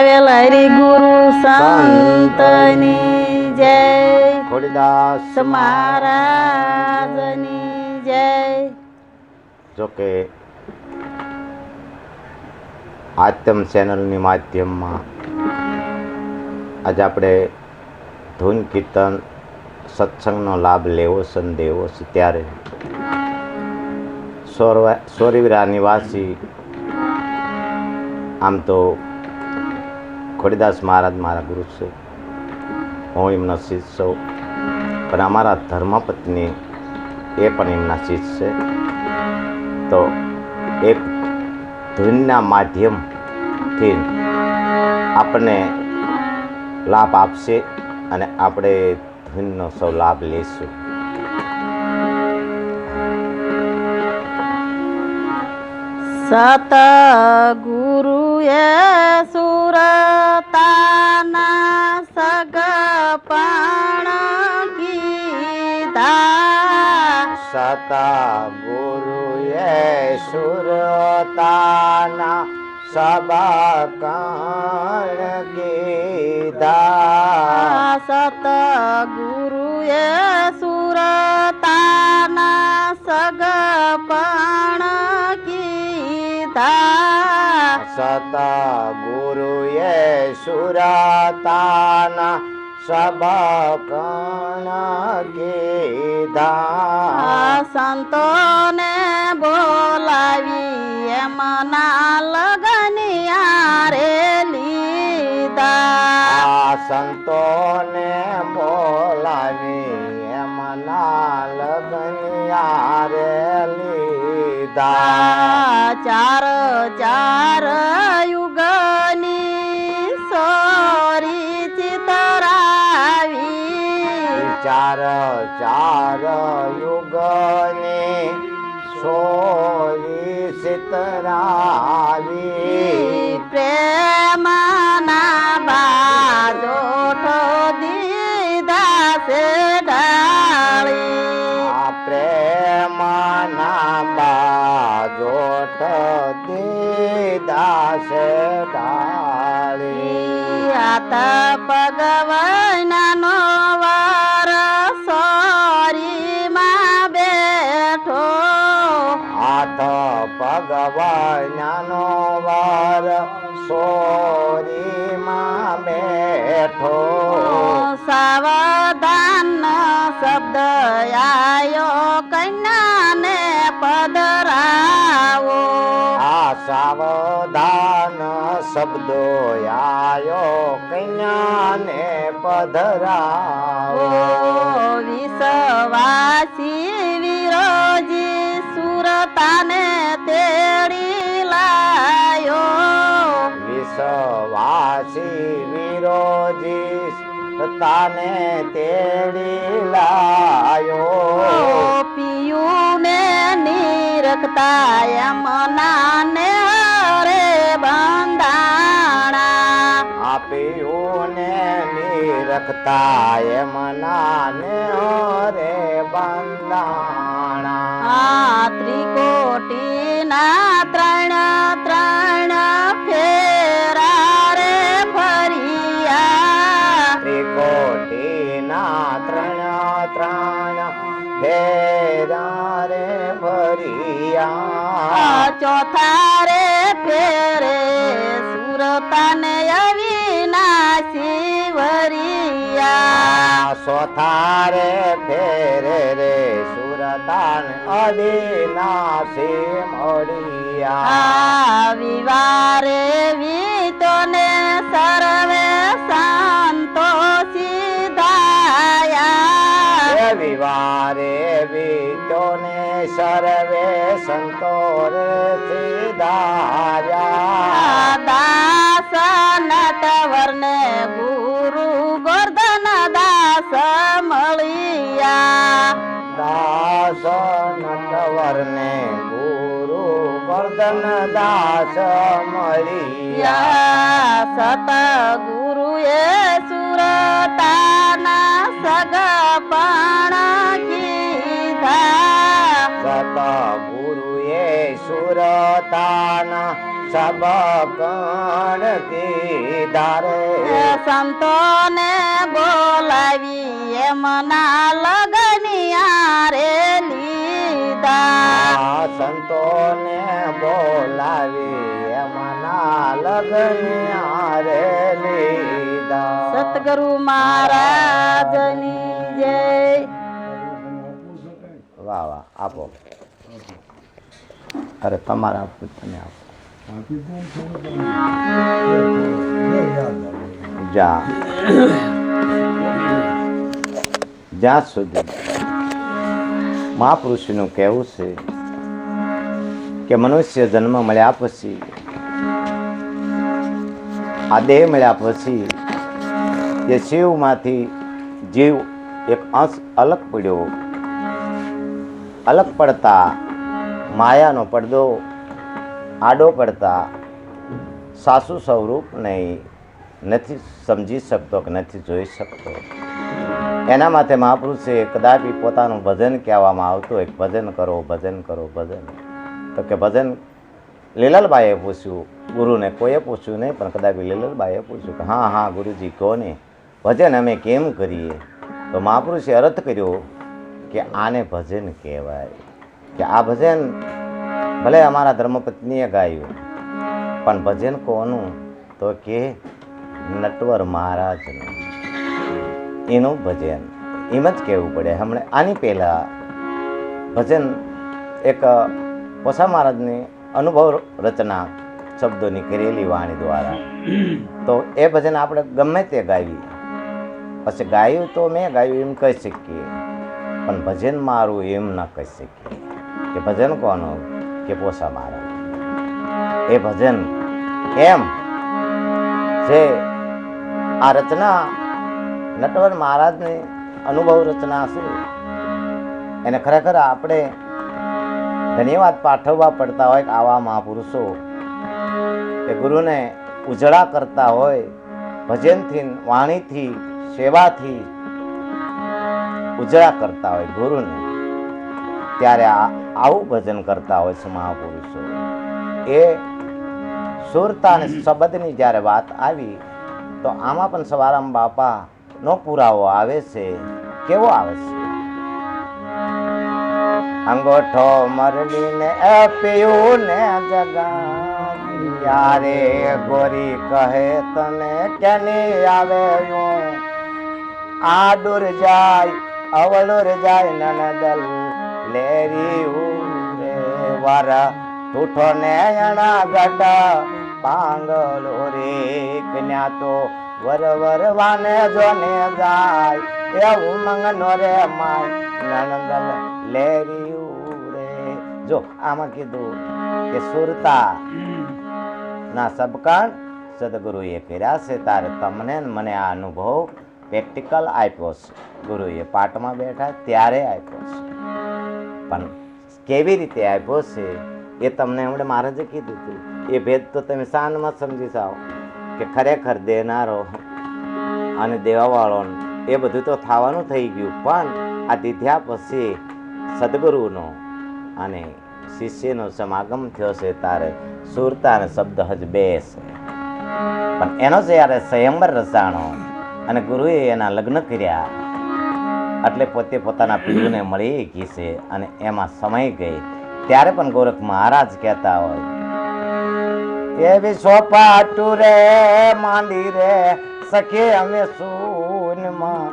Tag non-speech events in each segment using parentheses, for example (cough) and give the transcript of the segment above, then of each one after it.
આવેલ હરિ ગુરુ સંતની જય. ખોડીદાસ મહારાજની જય. જોકે આત્મ ચેનલની માધ્યમમાં આજે આપણે ધૂન કીર્તન સત્સંગનો લાભ લેવો છે ને દેવો છે ત્યારે સોરવા સોરીવરા નિવાસી આમ તો ખોડીદાસ મહારાજ મારા ગુરુ છે. હું એમનો શિષ્ય છું. પણ અમારા ધર્મપત્ની એ પણ એમના શિષ્ય છે. તો એક ધૂનના માધ્યમથી આપણને લાભ આપશે અને આપણે ધૂનનો સૌ લાભ લઈશું સત ગુરુએ સુરતાના સગપણ ગીતા સતા ગુરુએ સુરતાના સબકણ ગીતા સત ગુરુએ સુરતાના સગપણ સતા ગુરુએ સુરતાના સબકણ ગીધા સંતોને બોલાવી એમના લગનિયા રે લીધા સંતોને બોલાવી એમના લગનિયા રે લીધા ચાર ચાર યુગની સોરી ચિતરાવી. ચાર ચાર યુગની સોરી સિતરાવી ભગવાનનો વાર સોરીમાં બેઠો. હાથ ભગવાનનો વાર સોરીમાં બેઠો. સાવધાન શબ્દ આયો કન્યાને પધરાવો. સાવધાન શબ્દો આયો કન્યાને પધરાવો. વિશ્વાસી વિરોજી સુરતાને તેડી લાયો. વિશ્વાસી વિરોજી તાને તેડી લાયો. પિયુને નિરખતા યમનાને રે બંધાણા. આપ્યું ને નિરખતા એમનાને રે બંધાણા. આ ત્રિકોટીના ફેરા રે ભરિયા આ ચોથા રે ફેરે સુરતાને અવિનાશી વરિયા. સોથારે ફેરે રે સુરતાન અવિનાશી મરિયા. વિવારે સંતો રે સીધાર્યા દાસ નટવરને ગુરુ ગોર્ધન દાસ મળિયા. દાસ નટવરને ગુરુ વર્ધન દાસ મળિયા. સત ગુરુએ સુરતાના સગપણ કીધા. સત ગુરુએ સુરતાના સબકણ કણ કીધા સંતોને બોલાવી એમના લગનિયા રે લીધા સંતોને બોલાવી એમના લગનિયા રે લીધા. સતગુરુ મહારાજની જય. વાહ વાહ આપો. અરે તમારા આપવું તમે આપો જા. જ્યાં સુધી. મહાપુરુષનું કહેવું છે કે મનુષ્ય જન્મ મળ્યા પછી, આ દેહ મળ્યા પછી, એ શિવમાંથી જીવ એક અંશ અલગ પડ્યો. અલગ પડતા માયાનો પડદો આડો પડતા સાસુ સ્વરૂપ નહીં, નથી સમજી શકતો કે નથી જોઈ શકતો. એના માટે મહાપુરુષે કદાપી પોતાનું ભજન કહેવામાં આવતું હોય, ભજન કરો ભજન કરો, ભજન. તો કે ભજન લીલલબાઈએ પૂછ્યું, ગુરુને કોઈએ પૂછ્યું નહીં, પણ કદાપી લીલાલબાઈએ પૂછ્યું કે હા હા, ગુરુજી કોને ભજન અમે કેમ કરીએ? તો મહાપુરુષે અર્થ કર્યો કે આને ભજન કહેવાય. કે આ ભજન ભલે અમારા ધર્મપત્નીએ ગાયું, પણ ભજન કોનું? તો કે નટવર મહારાજનું. એનું ભજન. એમ જ કહેવું પડે. હમણાં આની પહેલાં ભજન એક પોસા મહારાજની અનુભવ રચના શબ્દોની કરેલી વાણી દ્વારા. તો એ ભજન આપણે ગમે તે ગાવી પછી ગાયું તો મેં ગાયું એમ કહી શકીએ. પણ ભજન મારું એમ ન કહી શકીએ. કે ભજન કોનું કે પોસા મારા? એ ભજન એમ જે આ રચના નટવર મહારાજની અનુભવ રચના છે. એને ખરેખર આપણે ધન્યવાદ પાઠવવા પડતા હોય કે આવા મહાપુરુષો કે ગુરુને ઉજળા કરતા હોય, ભજનથી, વાણીથી, સેવાથી ઉજળા કરતા હોય ગુરુને. ત્યારે આ આવું ભજન કરતા હોય છે મહાપુરુષો. એ સુરતા અને શબ્દની જ્યારે વાત આવી, તો આમાં પણ સવારામ બાપા નો પુરાવો આવે છે, કેવો આવે છે? અંગોઠો મરડીને પીયું ને જગા રે ગોરી કહે તને કેની આવે યું? આડુર જાય, અવળુર જાય નનદલ લેરી ઉરે વારા. ઠૂઠો ને અણા ગટા પાંગલો રે કન્યા તો વર વર વાને જોને જાય. એ ઉમંગ નો રે માય નણંદલ લેરી ઉરે જો આમાં કીધું કે સુરતા ના સબકાણ સદગુરુએ કર્યા છે, તારે તમને મને આ અનુભવ પ્રેક્ટિકલ આપ્યો છે. ગુરુએ પાઠમાં બેઠા ત્યારે આપ્યો છે. પણ કેવી રીતે આપ્યો છે એ તમને એમણે મહારાજે કીધું હતું. એ ભેદ તો તમે શાનમાં સમજી જાઓ કે ખરેખર દેનારો અને દેવાવાળો એ બધું તો થવાનું થઈ ગયું, પણ આ દીધ્યા પછી સદગુરુનો અને શિષ્યનો સમાગમ થયો છે તારે સુરતા અને શબ્દ હજ બે છે. પણ એનો જ્યારે સ્વયંવર રચાણો અને ગુરુએ એના લગ્ન કર્યા એટલે પોતે પોતાના પીરુને મળી ઘીસે અને એમાં સમય ગઈ. ત્યારે પણ ગોરખ મહારાજ કહેતા હોય એવી સોપાટું રે માંડી રે સખે અમે સૂનમાં.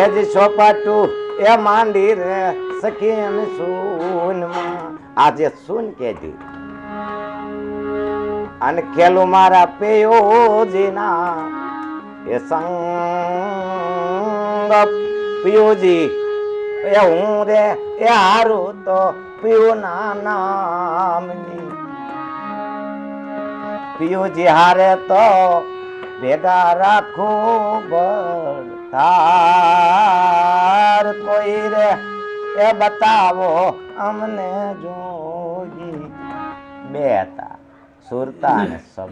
એ જ સોપાટું એ માંડી રે સખી અમે સૂનમાં. આજે સૂન કેજી અને ખેલું મારા પેયોજીના એ સંગ પિયુજી એ હું રે એ હારું તો પિયુના નામની પિયુજી હારે તો ભેગા રાખું તાર કોઈ રે એ બતાવો અમને જોગી બે હતા સુરતા અને સબ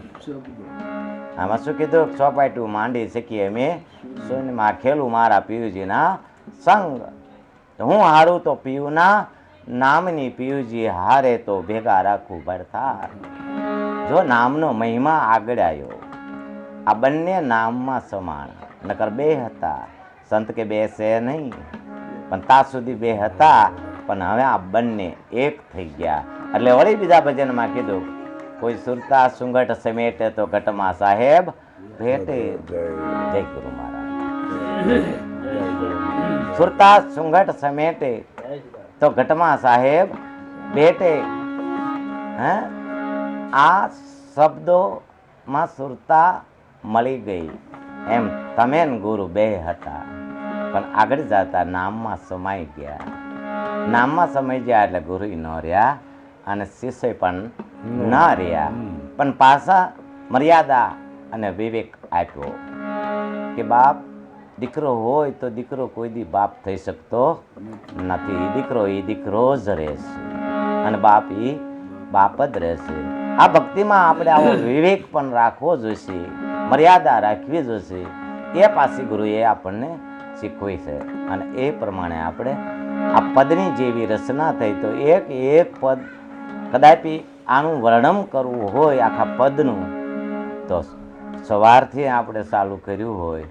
આમાં શું કીધું? ચોપાટું માંડી શકીએ અમે. સોનમાં ખેલું મારા પિયુજીના સંગ. હું હારું તો પિયુના નામની પિયુજી હારે તો ભેગા રાખું ભરથાર. જો નામનો મહિમા આગળ આવ્યો આ બંને નામમાં સમાન. નકર બે હતા. સંત કે બે છે નહીં. પણ ત્યાં સુધી બે હતા. પણ હવે આ બંને એક થઈ ગયા. એટલે વળી બીજા ભજનમાં કીધું કોઈ સુરતા સુંગટ સમેટે તો ઘટમાં સાહેબ ભેટે જય ગુરુ મહારાજ. સુરતા સુંગટ સમેટે તો ઘટમાં સાહેબ ભેટે હે? આ શબ્દોમાં સુરતા મળી ગઈ. એમ તમે ગુરુ બે હતા પણ આગળ જતા નામમાં સમાઈ ગયા. નામમાં સમાઈ ગયા એટલે ગુરુ ન રહ્યા અને શિષ્ય પણ ન. રહ્યા. પણ પાછા મર્યાદા અને વિવેક આપ્યો કે બાપ દીકરો હોય તો દીકરો કોઈ દી બાપ થઈ શકતો નથી. દીકરો એ દીકરો જ રહેશે અને બાપ એ બાપ જ રહેશે. આ ભક્તિમાં આપણે આવો (coughs) વિવેક પણ રાખવો જોઈશે મર્યાદા રાખવી જોઈશે. એ પાછી ગુરુએ આપણને શીખવી છે અને એ પ્રમાણે આપણે આ પદની જેવી રચના થઈ તો એક એક પદ કદાપી આનું વર્ણન કરવું હોય આખા પદનું તો સવારથી આપણે ચાલુ કર્યું હોય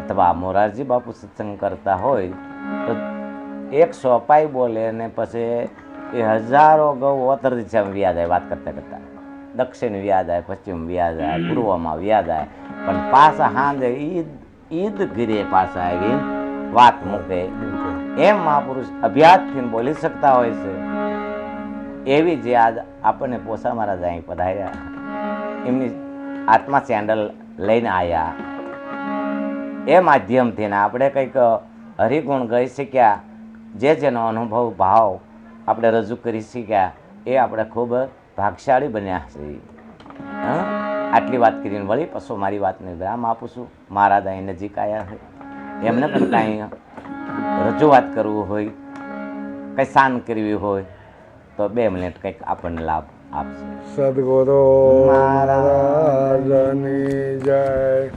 અથવા મોરારજી બાપુ સત્સંગ કરતા હોય તો એક સોપાઈ બોલે ને પછી એ હજારો ગૌ ઓતર દિશામાં વ્યાજ આવે વાત કરતા કરતા. દક્ષિણ વ્યાજ આવે પશ્ચિમ વ્યાજ આવે પૂર્વમાં વ્યાજ આવે પણ પાછા હાંજે ઈદ ઈદ ગીરે પાછા આવી વાત મૂકે. એમ મહાપુરુષ અભ્યાસથી બોલી શકતા હોય છે. એવી જે આજ આપણને પોસા મહારાજ અહીં પધાર્યા. એમની આત્મા સેન્ડલ લઈને આવ્યા એ માધ્યમથી ને આપણે કંઈક હરિગુણ ગઈ શીખ્યા જે જેનો અનુભવ, ભાવ આપણે રજૂ કરી શીખ્યા એ આપણે ખૂબ ભાગશાળી બન્યા છીએ? આટલી વાત કરીને વળી પશુ મારી વાતને વિરામ આપું છું. મહારાજ અહીં નજીક આવ્યા હોય એમને પણ કાંઈ રજૂઆત કરવું હોય, કંઈ શાન કરવી હોય તો બે મિનિટ કંઈક આપણને લાભ આપશે. સદગુરુ મહારાજની જય.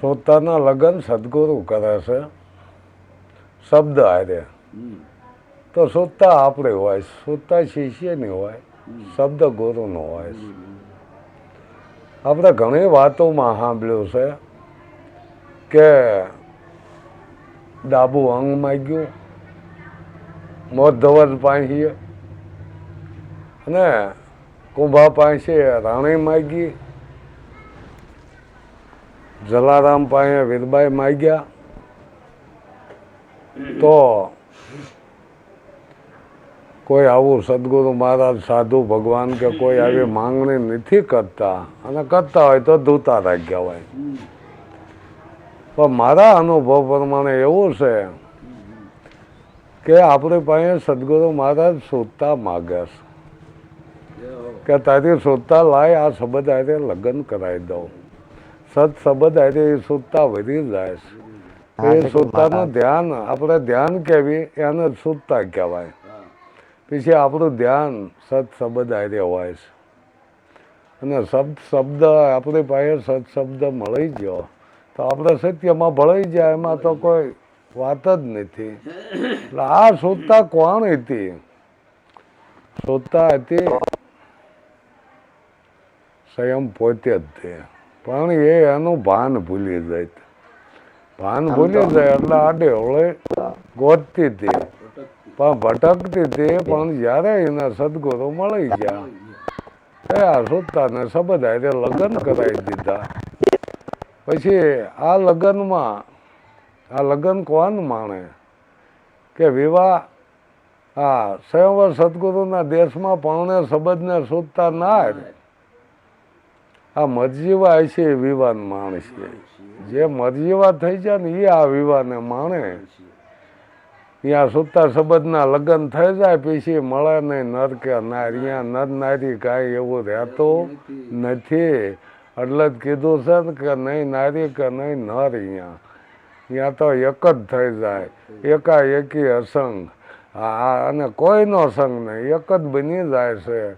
પોતાના લગ્ન સદગુરુ કરે છે. શબ્દ હારે. તો સુતા આપણે હોય, સુતા શિષ્યની હોય, શબ્દ ગુરુનો હોય. આપણે ઘણી વાતોમાં સાંભળ્યું છે કે ડાબુ અંગ માગ્યું મોત ધવજ પાણીએ. અને કુંભા પાસે રાણી માગી. જલારામ પાસે વીરબાઈ માગ્યા. તો કોઈ આવું સદગુરુ મહારાજ સાધુ ભગવાન કે કોઈ આવી માંગણી નથી કરતા અને કરતા હોય તો ધૂતા રાખ્યા હોય. પણ મારા અનુભવ પ્રમાણે એવું છે કે આપણી પાસે સદગુરુ મહારાજ શોધતા માગે છે. કે તારી શોધતા લાય આ શબ્દ આજે લગ્ન કરાવી દઉં. સત શબ્દ આજે એ શોધતા વધી જાય છે. એ શોધતાનું ધ્યાન આપણે ધ્યાન કહેવી એને શોધતા કહેવાય. પછી આપણું ધ્યાન સત શબ્દ આજે હોય છે. અને શબ્દ શબ્દ આપણી પાસે સત શબ્દ મળી ગયો તો આપણે સત્યમાં ભળાઈ જાય એમાં તો કોઈ વાત જ નથી. એટલે આ શોધતા કોણ હતી? શોધતા હતી સ્વયં પોતે જ તે. પણ એ એનું ભાન ભૂલી જાય. ભાન ભૂલી જાય એટલે આ ડેવળે ગોતતી હતી. પણ ભટકતી હતી પણ જ્યારે એના સદગુરુ મળી ગયા. એ આ સોતાને સબદ હારે લગ્ન કરાવી દીધા. પછી આ લગ્નમાં આ લગ્ન કોણ માણે? કે વિવાહ? આ સ્વયંવર સદગુરુના દેશમાં પરણે સંબંધને શોધતા ના. આ મરજીવા છે એ વિવાન માણસ છે. જે મરજીવા થઈ જાય ને એ આ વિવાને માણે. ત્યાં સુતા સંબંધના લગ્ન થઈ જાય પછી મળે નહીં નર કે નાર. અહીંયા નર નારી કાંઈ એવું રહેતો નથી. એટલે જ કીધું છે ને કે નહીં નારી કે નહીં નર અહીંયા ત્યાં તો એક જ થઈ જાય. એકાએકી અસંગ. આ- અને કોઈનો સંગ નહીં. એક જ બની જાય છે.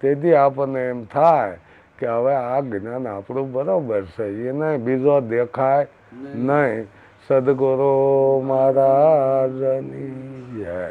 તેથી આપણને એમ થાય કે હવે આ જ્ઞાન આપણું બરાબર છે. એને બીજો દેખાય નહીં. સદગુરુ મહારાજની જય.